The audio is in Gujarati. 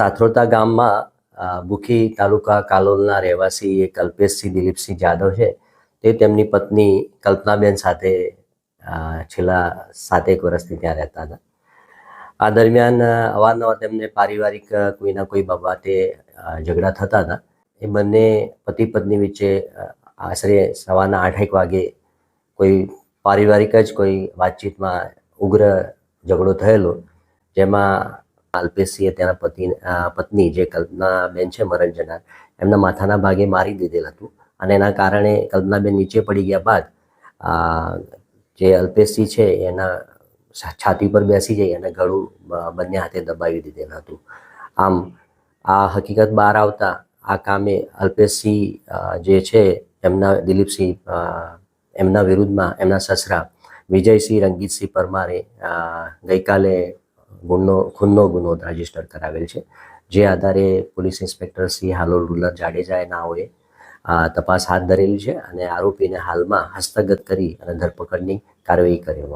સાથરોતા ગામમાં બુખી તાલુકા કાલોલના રહેવાસી એ કલ્પેશસિંહ દિલીપસિંહ જાદવ છે. તે તેમની પત્ની કલ્પનાબેન સાથે છેલ્લા સાતેક વર્ષથી ત્યાં રહેતા હતા. આ દરમિયાન અવારનવાર તેમને પારિવારિક કોઈના કોઈ બાબતે ઝઘડા થતા હતા. એ બંને પતિ પત્ની વચ્ચે આશરે સવારના આઠેક વાગે કોઈ પારિવારિક જ કોઈ વાતચીતમાં ઉગ્ર ઝઘડો થયેલો, જેમાં અલ્પેશસિંહે તેના પતિ પત્ની જે કલ્પનાબેન છે મરણ જનાર, એમના માથાના ભાગે મારી દીધેલ હતું અને એના કારણે કલ્પનાબેન નીચે પડી ગયા બાદ જે અલ્પેશી છે એના છાતી પર બેસી જઈ અને ગળું બંને હાથે દબાવી દીધેલ હતું. આમ, આ હકીકત બહાર આવતા આ કામે અલ્પેશસિંહ જે છે એમના દિલીપસિંહ એમના વિરુદ્ધમાં એમના સસરા વિજયસિંહ રંગીતસિંહ પરમારે ગઈકાલે ગુનો, ખૂનનો ગુનો રજિસ્ટર કરાવેલ છે. જે આધારે police inspector Shri Halol rural Jadeja નાઓએ તપાસ હાથ ધરેલી છે અને આરોપીને હાલમાં હસ્તગત કરી અને ધરપકડની કાર્યવાહી કરી